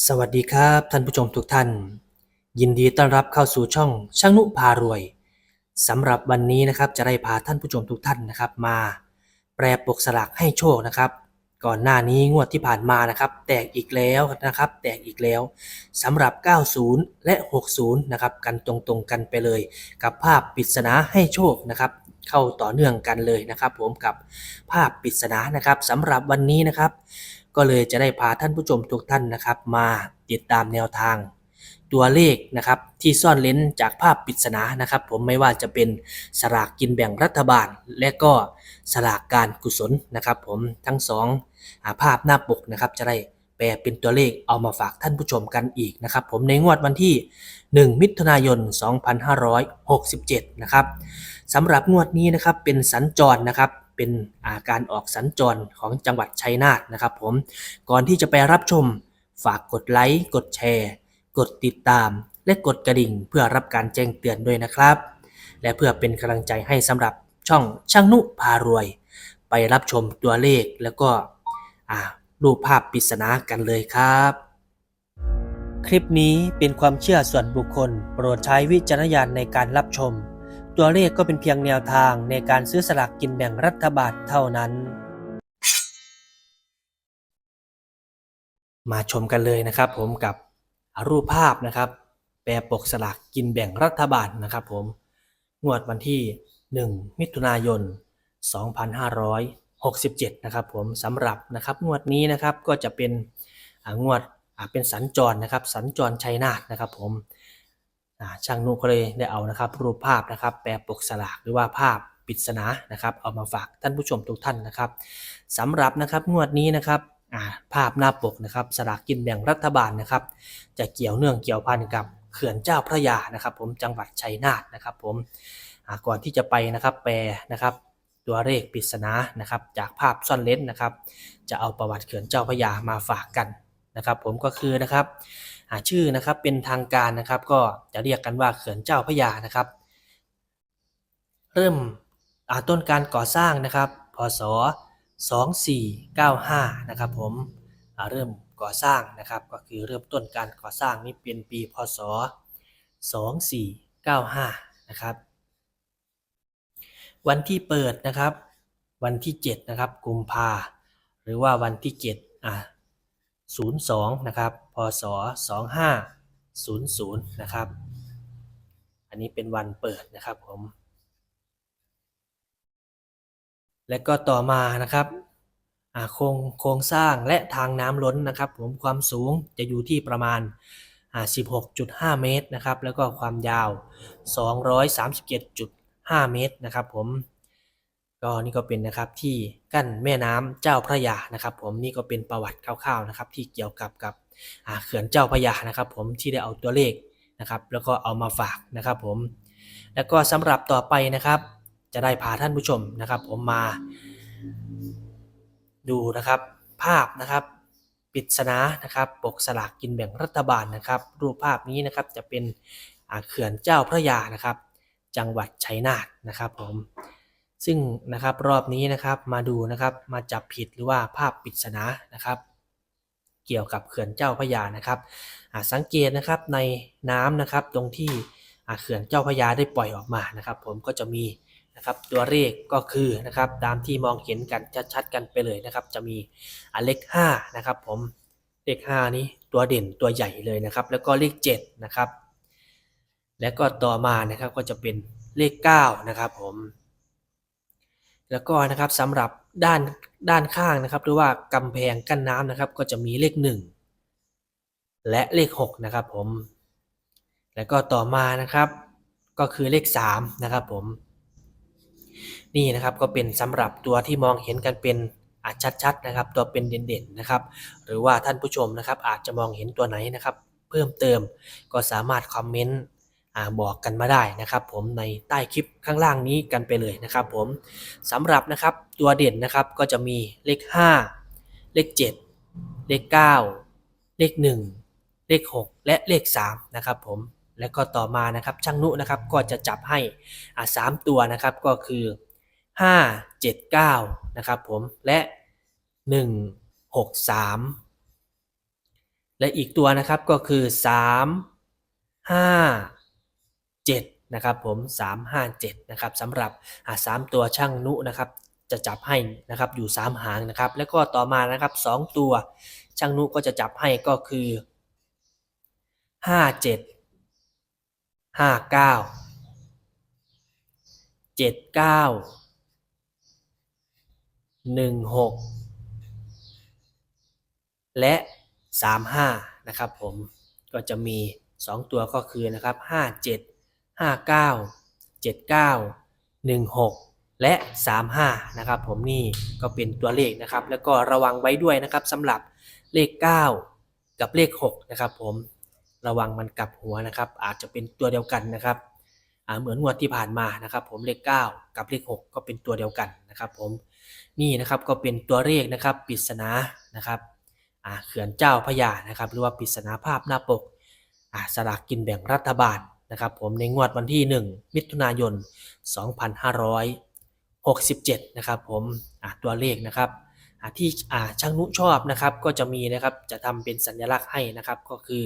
สวัสดีครับท่านผู้ชมทุกท่าน ยินดีต้อนรับเข้าสู่ช่องช่างนุพารวยสำหรับวันนี้นะครับจะได้พาท่านผู้ชมทุกท่านนะครับ มา แปรปกสลากให้โชคนะครับ ก่อนหน้านี้งวดที่ผ่านมานะครับ แตกอีกแล้วนะครับ แตกอีกแล้วสำหรับ 90 และ 60 นะครับ กันตรงๆกันไปเลย กับภาพปริศนาให้โชคนะครับ เข้าต่อเนื่องกันเลยนะครับผมกับภาพปริศนานะครับสำหรับวันนี้นะครับ ก็เลยจะได้พาท่านผู้ชมทุกท่านนะครับ มาติดตามแนวทาง ตัวเลขนะครับที่ซ่อนเลนจากภาพปริศนานะครับ ผมไม่ว่าจะเป็นสลากกินแบ่งรัฐบาล และก็สลากการกุศลนะครับ ผมทั้งสองอาภาพหน้าปกนะครับจะได้ ลเป็นตัวเลขเอามาฝากท่านผู้ชมกันอีกนะครับผมในงวดวันที่ 1 มิถุนายน 2567 นะครับสำหรับงวดนี้นะครับเป็นสัญจรนะครับเป็นอาการออกสัญจรของจังหวัดชัยนาทนะครับผมก่อนที่จะไปรับชมฝากกดไลค์กดแชร์ กดติดตาม และกดกระดิ่งเพื่อรับการแจ้งเตือนด้วยนะครับ และเพื่อเป็นกำลังใจให้สำหรับช่องช่างนุพารวย ไปรับชมตัวเลขแล้วก็อ่า รูปภาพปริศนากันเลยครับ คลิปนี้เป็นความเชื่อส่วนบุคคล โปรดใช้วิจารณญาณในการรับชม ตัวเลขก็เป็นเพียงแนวทางในการซื้อสลากกินแบ่งรัฐบาลเท่านั้น มาชมกันเลยนะครับ ผมกับรูปภาพนะครับ แปรปกสลากกินแบ่งรัฐบาลนะครับ ผมงวดวันที่ 1 มิถุนายน 2 5 67 นะครับผมสำหรับนะครับงวดนี้นะครับก็จะเป็นงวดเป็นสัญจรนะครับ สัญจรชัยนาทนะครับผมช่างนุก็เลยได้เอานะครับ รูปภาพนะครับแปรปกสลากหรือว่าภาพปริศนานะครับเอามาฝากท่านผู้ชมทุกท่านนะครับสำหรับนะครับงวดนี้นะครับภาพหน้าปกนะครับสลากกินแบ่งรัฐบาลนะครับ จะเกี่ยวเนื่องเกี่ยวพันกับเขื่อนเจ้าพระยานะครับ ผมจังหวัดชัยนาทนะครับ ผมก่อนที่จะไปนะครับแปลนะครับ ตัวเลขปริศนานะครับจากภาพซ่อนเลนส์นะครับ จะเอาประวัติเขื่อนเจ้าพระยามาฝากกันนะครับ ผมก็คือนะครับาชื่อนะครับเป็นทางการนะครับ ก็จะเรียกกันว่าเขื่อนเจ้าพระยานะครับ เริ่มต้นการก่อสร้างนะครับ พศ 2495 นะครับผมเริ่มก่อสร้างนะครับก็คือเริ่มต้นการก่อสร้างนี่เป็นปีพศ 2495 นะครับ วันที่เปิดนะครับ วันที่ 7 นะครับกุมภาหรือว่าวันที่ 7 อ่า02 นะครับ พศ 2500 นะครับ อันนี้เป็นวันเปิดนะครับผม และก็ต่อมานะครับโครงโครงสร้างและทางน้ำล้นนะครับ ผมความสูงจะอยู่ที่ประมาณ 16.5 เมตรนะครับ แล้วก็ความยาว 5 เมตรนะครับผมก็นี่ก็เป็นนะครับที่กั้นแม่น้ำเจ้าพระยานะครับผมนี่ก็เป็นประวัติคร่าวๆนะครับที่เกี่ยวกับกับอาเขื่อนเจ้าพระยานะครับผมที่ได้เอาตัวเลขนะครับแล้วก็เอามาฝากนะครับผมแล้วก็สำหรับต่อไปนะครับ จะได้พาท่านผู้ชมนะครับ ผมมาดูนะครับภาพนะครับปริศนานะครับปกสลากกินแบ่งรัฐบาลนะครับ รูปภาพนี้นะครับจะเป็นอาเขื่อนเจ้าพระยานะครับ จังหวัดชัยนาทนะครับผมซึ่งนะครับรอบนี้นะครับมาดูนะครับมาจับผิดหรือว่าภาพปริศนานะครับ เกี่ยวกับเขื่อนเจ้าพระยานะครับสังเกตนะครับในน้ำนะครับตรงที่เขื่อนเจ้าพระยาได้ปล่อยออกมานะครับ ผมก็จะมีนะครับตัวเลขก็คือนะครับตามที่มองเห็นกันชัดๆกันไปเลยนะครับ จะมีอ่าเลข5นะครับ ผมเลข5นี้ตัวเด่นตัวใหญ่เลยนะครับ แล้วก็เลข7นะครับ แล้วก็ต่อมานะครับก็จะเป็นเลข9นะครับผมแล้วก็นะครับสำหรับด้านด้านข้างนะครับหรือว่ากำแพงกั้นน้ำนะครับ ก็จะมีเลข 1 และเลข6นะครับผมแล้วก็ต่อมานะครับ ก็คือเลข3นะครับผมนี่นะครับก็เป็นสำหรับตัวที่มองเห็นกันเป็นอาจชัดๆนะครับ ตัวเป็นเด่นๆนะครับ หรือว่าท่านผู้ชมนะครับอาจจะมองเห็นตัวไหนนะครับ เพิ่มเติมก็สามารถคอมเมนต์ บอกกันมาได้นะครับผมในใต้คลิปข้างล่างนี้กันไปเลยนะครับผมสำหรับนะครับตัวเด่นนะครับก็จะมีเลข 5 เลข 7 เลข 9 เลข 1 เลข 6 และเลข3นะครับผมแล้วก็ต่อมานะครับช่างนุนะครับก็จะจับให้อ่าสามตัวนะครับก็คือ 5 7 9นะครับผมและ 1 6 3 และอีกตัวนะครับก็คือสา มห้าเจ็ดนะครับผมสามห้าเจ็ดนะครับสำหรับสามตัวช่างนุนะครับจะจับให้นะครับอยู่สามหางนะครับ แล้วก็ต่อมานะครับสองตัวช่างนุก็จะจับให้ก็คือห้าเจ็ดห้าเก้าเจ็ดเก้าหนึ่งหกและสามห้านะครับผมก็จะมีสองตัวก็คือนะครับห้าเจ็ดห้าเก้าเจ็ดเก้าหนึ่งหกและ 35 นะครับผมนี่ก็เป็นตัวเลขนะครับ แล้วก็ระวังไว้ด้วยนะครับสำหรับเลข 9 กับเลข 6 นะครับผมระวังมันกลับหัวนะครับ อาจจะเป็นตัวเดียวกันนะครับเหมือนงวดที่ผ่านมานะครับผมเลข 9 กับเลข 6 ก็เป็นตัวเดียวกันนะครับผมนี่นะครับก็เป็นตัวเลขนะครับปริศนานะครับเขื่อนเจ้าพระยานะครับ หรือว่าปริศนาภาพหน้าปกสลากกินแบ่งรัฐบาล นะครับผมในงวดวันที่ 1 มิถุนายน 2567 นะครับผมตัวเลขนะครับที่ช่างนุชอบนะครับก็จะมีนะครับจะทำเป็นสัญลักษณ์ให้นะครับก็คือ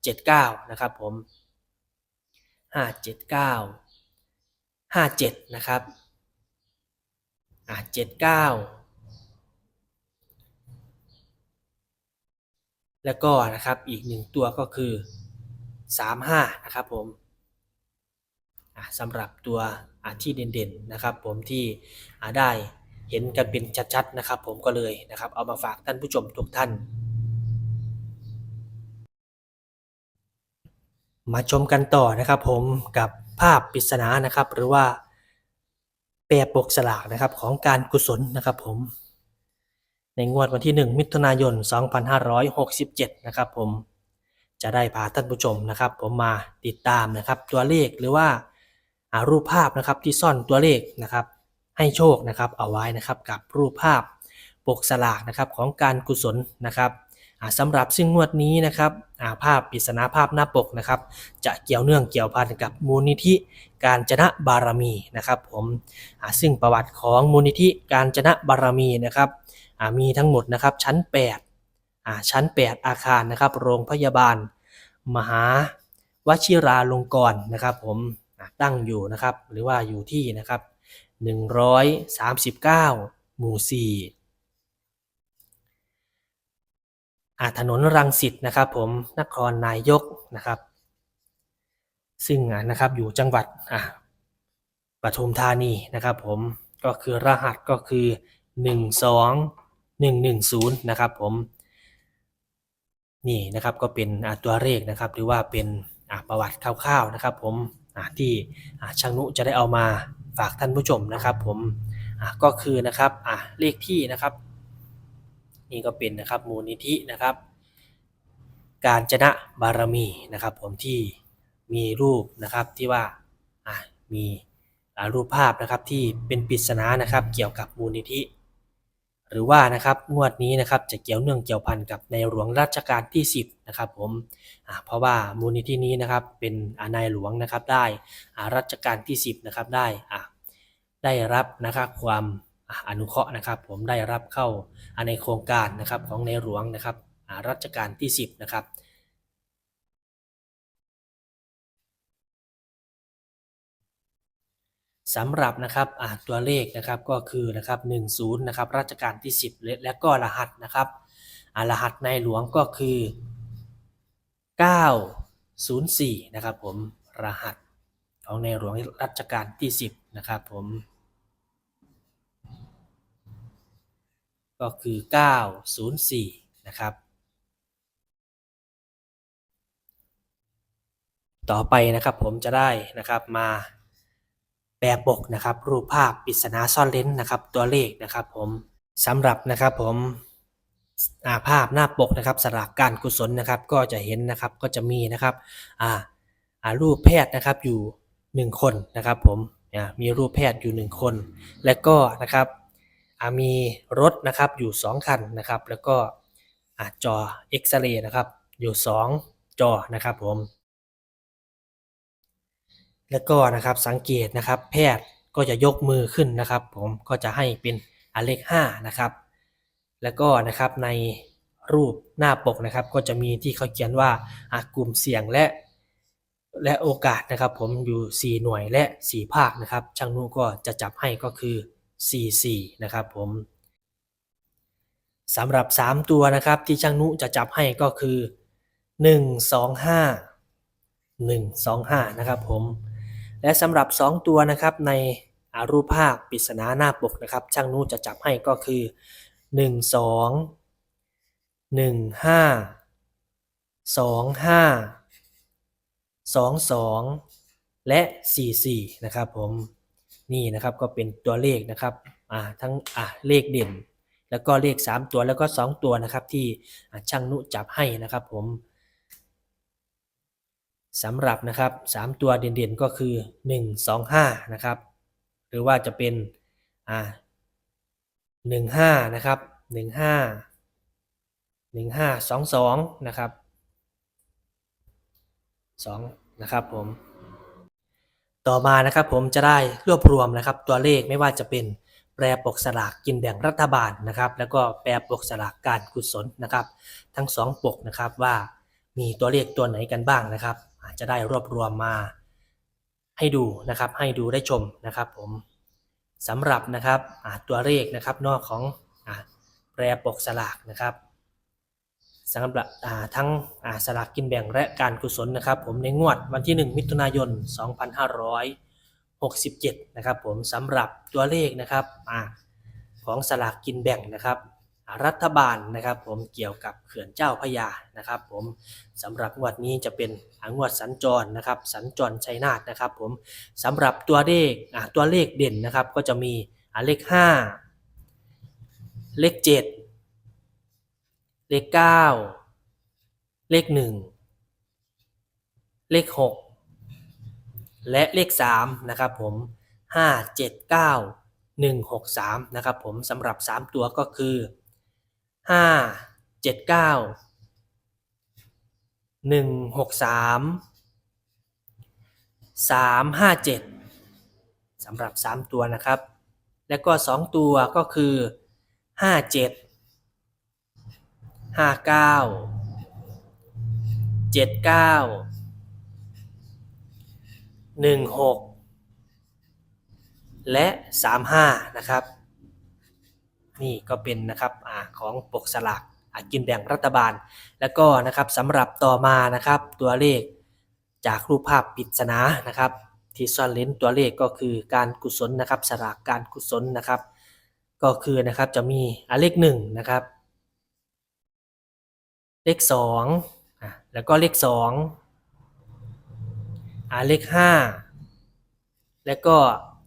579 นะครับผม 579 57 นะครับอะ79 แล้วก็นะครับอีกหนึ่งตัวก็คือ 35 นะครับผมสำหรับตัวที่เด่นๆนะครับ ผมที่ได้เห็นกันเป็นชัดๆนะครับ ผมก็เลยนะครับเอามาฝากท่านผู้ชมทุกท่าน มาชมกันต่อนะครับผมกับภาพปริศนานะครับ หรือว่าแปรปกสลากนะครับของการกุศลนะครับผมในงวดวันที่ 1 มิถุนายน 2567 นะครับผม จะได้พาท่านผู้ชมนะครับ ผมมาติดตามนะครับ ตัวเลขหรือว่าารูปภาพนะครับที่ซ่อนตัวเลขนะครับ ให้โชคนะครับเอาไว้นะครับกับรูปภาพปกสลากนะครับของการกุศลนะครับสำหรับซึ่งงวดนี้นะครับาภาพปริศนาภาพหน้าปกนะครับ จะเกี่ยวเนื่องเกี่ยวพันกับมูลนิธิการจนะบารมีนะครับ ผมซึ่งประวัติของมูลนิธิการจนะบารมีนะครับมีทั้งหมดนะครับชั้น 8 ชั้น 8 อาคารนะครับโรงพยาบาล มหาวชิราลงกรณ์นะครับผมอะตั้งอยู่นะครับหรือว่าอยู่ที่นะครับ139 หมู่4อะถนนรังสิตนะครับผมนครนายกนะครับ ซึ่งอะนะครับอยู่จังหวัดอะปทุมธานีนะครับผมก็คือรหัสก็คือ 12110 นะครับผม นี่นะครับก็เป็นตัวเลขนะครับ หรือว่าเป็นประวัติคร่าวๆนะครับ ผมที่ช่างนุจะได้เอามาฝากท่านผู้ชมนะครับ ผมก็คือนะครับเลขที่นะครับ นี่ก็เป็นนะครับมูลนิธินะครับ การจนะบารมีนะครับ ผมที่มีรูปนะครับที่ว่ามีรูปภาพนะครับที่เป็นปริศนานะครับ เกี่ยวกับมูลนิธิ หรือว่านะครับงวดนี้นะครับจะเกี่ยวเนื่องเกี่ยวพันกับในหลวงรัชกาลที่ 10นะครับผมเพราะว่ามูลนิธินี้นะครับเป็นอานายหลวงนะครับได้รัชกาลที่ 10นะครับได้ได้รับนะครับความอนุเคราะห์นะครับ ผมได้รับเข้าในโครงการนะครับของในหลวงนะครับรัชกาลที่ 10นะครับ สำหรับนะครับอ่าตัวเลขนะครับก็คือนะครับ10นะครับรัชกาลที่ 10 และและก็รหัสนะครับอรหัสในหลวงก็คือ 904นะครับผมรหัสของในหลวงรัชกาลที่ 10นะครับผมก็คือ 904 นะครับ ต่อไปนะครับผมจะได้นะครับมา แปรปกนะครับ รูปภาพปริศนาซ่อนเร้นนะครับ ตัวเลขนะครับ ผมสำหรับนะครับผมอาภาพหน้าปกนะครับสลากการกุศลนะครับ ก็จะเห็นนะครับก็จะมีนะครับอ่าอารูปแพทย์นะครับอยู่หนึ่งคนนะครับ ผมมีรูปแพทย์อยู่หนึ่งคน และก็นะครับมีรถนะครับอยู่สองคันนะครับ แล้วก็อจอเอ็กซเรย์นะครับอยู่สองจอนะครับผม แล้วก็นะครับสังเกตนะครับ แพทย์ก็จะยกมือขึ้นนะครับ ผมก็จะให้เป็นอันเลข5นะครับ แล้วก็นะครับในรูปหน้าปกนะครับ ก็จะมีที่เขาเขียนว่าอ่ากลุ่มเสี่ยงและและโอกาสนะครับ ผมอยู่ 4 หน่วยและ 4 ภาคนะครับ ช่างนุก็จะจับให้ก็คือ 44 นะครับ ผมสำหรับ 3 ตัวนะครับ ที่ช่างนุจะจับให้ก็คือ 1 2 5 1 2 5 นะครับผม และสำหรับ 2 ตัวนะครับในอารูปภาพปริศนาหน้าปกนะครับ ช่างนุจะจับให้ก็คือ 1 2 1 5 2 5 2 2 และ 4 4 นะครับผมนี่นะครับก็เป็นตัวเลขนะครับอ่าทั้งอ่าเลขเด่น แล้วก็เลข 3 ตัวแล้วก็ 2 ตัวนะครับที่ช่างนุจับให้นะครับผม สำหรับนะครับ3ตัวเด่นๆก็คือ 1 2 5นะครับหรือว่าจะเป็นอ่า1 5นะครับ1 5 1 5 2 2นะครับ2นะครับผมต่อมานะครับผมจะได้รวบรวมนะครับตัวเลขไม่ว่าจะเป็นแปรปกสลากกินแบ่งรัฐบาลนะครับแล้วก็แปรปกสลากการกุศลนะครับ ทั้งสองปกนะครับว่ามีตัวเลขตัวไหนกันบ้างนะครับ จะได้รวบรวมมาให้ดูนะครับให้ดูได้ชมนะครับผมสำหรับนะครับตัวเลขนะครับนอกของอแปรปกสลากนะครับสำหรับทั้งสลากกินแบ่งและการกุศลนะครับ ผมในงวดวันที่ 1 มิถุนายน 2567 นะครับผมสำหรับตัวเลขนะครับอของสลากกินแบ่งนะครับ รัฐบาลนะครับ ผมเกี่ยวกับเขื่อนเจ้าพยานะครับ ผมสำหรับงวดนี้จะเป็นอ่างวดสัญจรนะครับ สัญจรชัยนาทนะครับ ผมสำหรับตัวเลขตัวเลขเด่นนะครับ ก็จะมีอ่าเลข5เลข7เลข9เลข1เลข6และเลข3นะครับผม5 7 9 1 6 3 นะครับผมสำหรับ 3 ตัวก็คือ ห้าเจ็ดเก้าหนึ่งหกสามสามห้าเจ็ดสำหรับสามตัวนะครับ แล้วก็สองตัวก็คือห้าเจ็ดห้าเก้าเจ็ดเก้าหนึ่งหกและสามห้านะครับ นี่ก็เป็นนะครับอของปกสลากอ่ากินแบ่งรัฐบาล แล้วก็นะครับสำหรับต่อมานะครับตัวเลขจากรูปภาพปริศนานะครับที่ซ่อนเลนตัวเลขก็คือการกุศลนะครับสลากการกุศลนะครับ ก็คือนะครับจะมีอเลขหนึ่งนะครับ เลขสองแล้วก็เลขสองอเลขห้าแล้วก็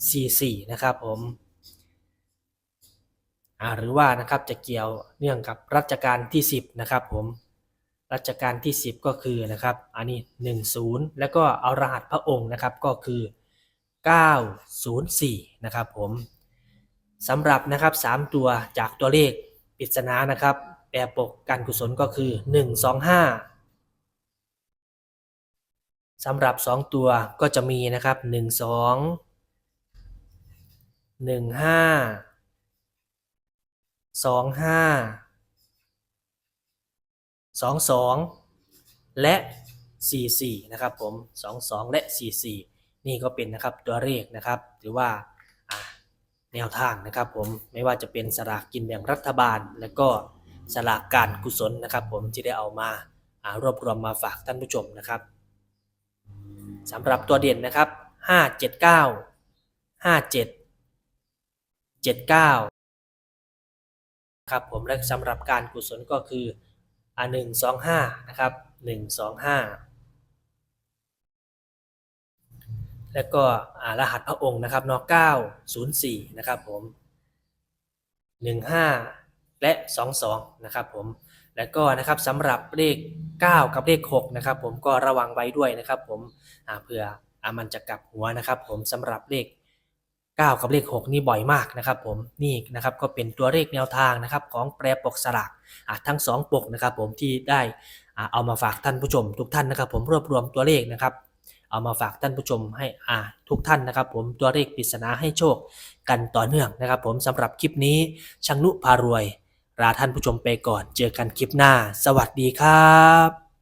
สี่สี่นะครับผม หรือว่านะครับจะเกี่ยวเนื่องกับรัชกาลที่สิบนะครับผมรัชกาลที่สิบก็คือนะครับอันนี้หนึ่งศูนย์แล้วก็เอารหัสพระองค์นะครับก็คือเก้าศูนย์สี่นะครับผมสำหรับนะครับสามตัวจากตัวเลขปริศนานะครับ แปรปกการกุศลก็คือ 1 2 5สำหรับ 2 ตัวก็จะมีนะครับ 1 2 1 5 2 5 2 2และ4 4นะครับผม2 2และ4 4นี่ก็เป็นนะครับตัวเลขนะครับ หรือว่าแนวทางนะครับผมไม่ว่าจะเป็นสลากกินแบ่งรัฐบาล และก็สลากการกุศลนะครับผมที่ได้เอามาารวบรวมมาฝากท่านผู้ชมนะครับสำหรับตัวเด่นนะครับ 5 7 9 5 7 7 9 ครับผมและสำหรับการกุศลก็คืออ่า1 2 5นะครับ1 2 5แล้วก็รหัสพระองค์นะครับเนาะ904นะครับผม15และ22นะครับผมแล้วก็นะครับสำหรับเลข 9 กับเลข6นะครับผมก็ระวังไว้ด้วยนะครับผมเผื่ออมันจะกลับหัวนะครับผมสำหรับเลข 9 กับเลข 6 นี่บ่อยมากนะครับผมนี่นะครับก็เป็นตัวเลขแนวทางนะครับของแปรปกสลากทั้ง 2 ปกนะครับผมที่ได้เอามาฝากท่านผู้ชม ทุกท่านนะครับ ผมรวบรวมตัวเลขนะครับเอามาฝากท่านผู้ชมให้อ่าทุกท่านนะครับ ผมตัวเลขปริศนาให้โชคกันต่อเนื่องนะครับ ผมสำหรับคลิปนี้ช่างนุพารวยลาท่านผู้ชมไปก่อน เจอกันคลิปหน้า สวัสดีครับ